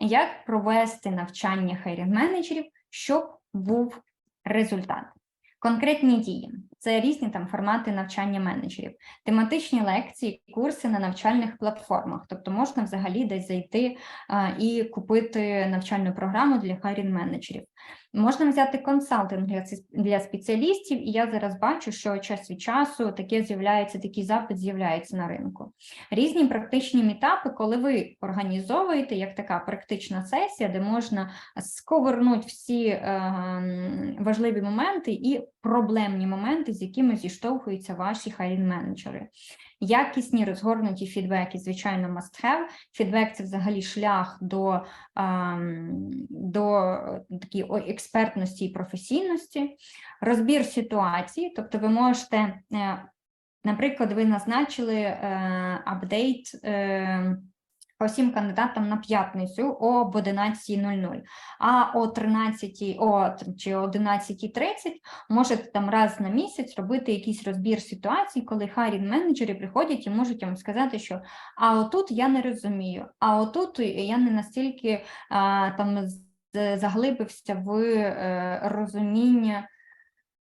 як провести навчання хайрінг менеджерів, щоб був результат. Конкретні дії це різні там формати навчання менеджерів, тематичні лекції, курси на навчальних платформах. Тобто можна взагалі десь зайти а, і купити навчальну програму для хайрінг менеджерів. Можна взяти консалтинг для, для спеціалістів, і я зараз бачу, що час від часу таке з'являється, такий запит з'являється на ринку. Різні практичні мітапи, коли ви організовуєте як така практична сесія, де можна сковернути всі е, важливі моменти і проблемні моменти, з якими зіштовхуються ваші хайрінг менеджери. Якісні розгорнуті фідбеки, звичайно, must have. Фідбек це взагалі шлях до, ем, до такої експертності і професійності, розбір ситуації, тобто ви можете, е, наприклад, ви назначили е, апдейт. Всім кандидатам на п'ятницю об 11.00, а о 13 о, чи о 11.30 можете там раз на місяць робити якийсь розбір ситуацій, коли хайрінг менеджери приходять і можуть вам сказати, що а отут я не розумію, а отут я не настільки а, там заглибився в е, розуміння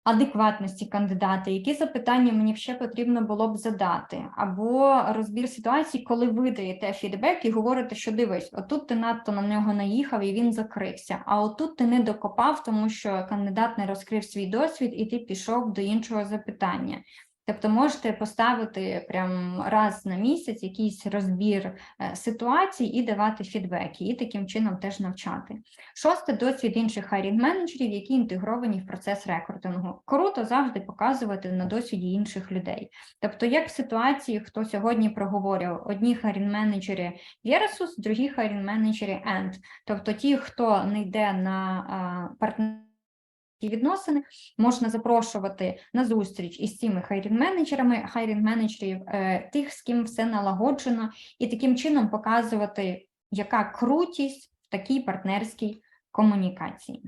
адекватності кандидата, які запитання мені ще потрібно було б задати, або розбір ситуації, коли ви даєте фідбек і говорите, що дивись, отут ти надто на нього наїхав і він закрився, а отут ти не докопав, тому що кандидат не розкрив свій досвід, і ти пішов до іншого запитання. Тобто можете поставити прям раз на місяць якийсь розбір е, ситуацій і давати фідбеки, і таким чином теж навчати. Шосте досвід інших хайрінг менеджерів, які інтегровані в процес рекрутингу. Круто завжди показувати на досвіді інших людей. Тобто, як в ситуації, хто сьогодні проговорював, одні хайрінг менеджери versus, другі хайрінг менеджери and. Тобто ті, хто не йде на партнерські відносини, можна запрошувати на зустріч із цими хайрінг менеджерами, хайрінг менеджерів, е, тих, з ким все налагоджено, і таким чином показувати, яка крутість в такій партнерській комунікації.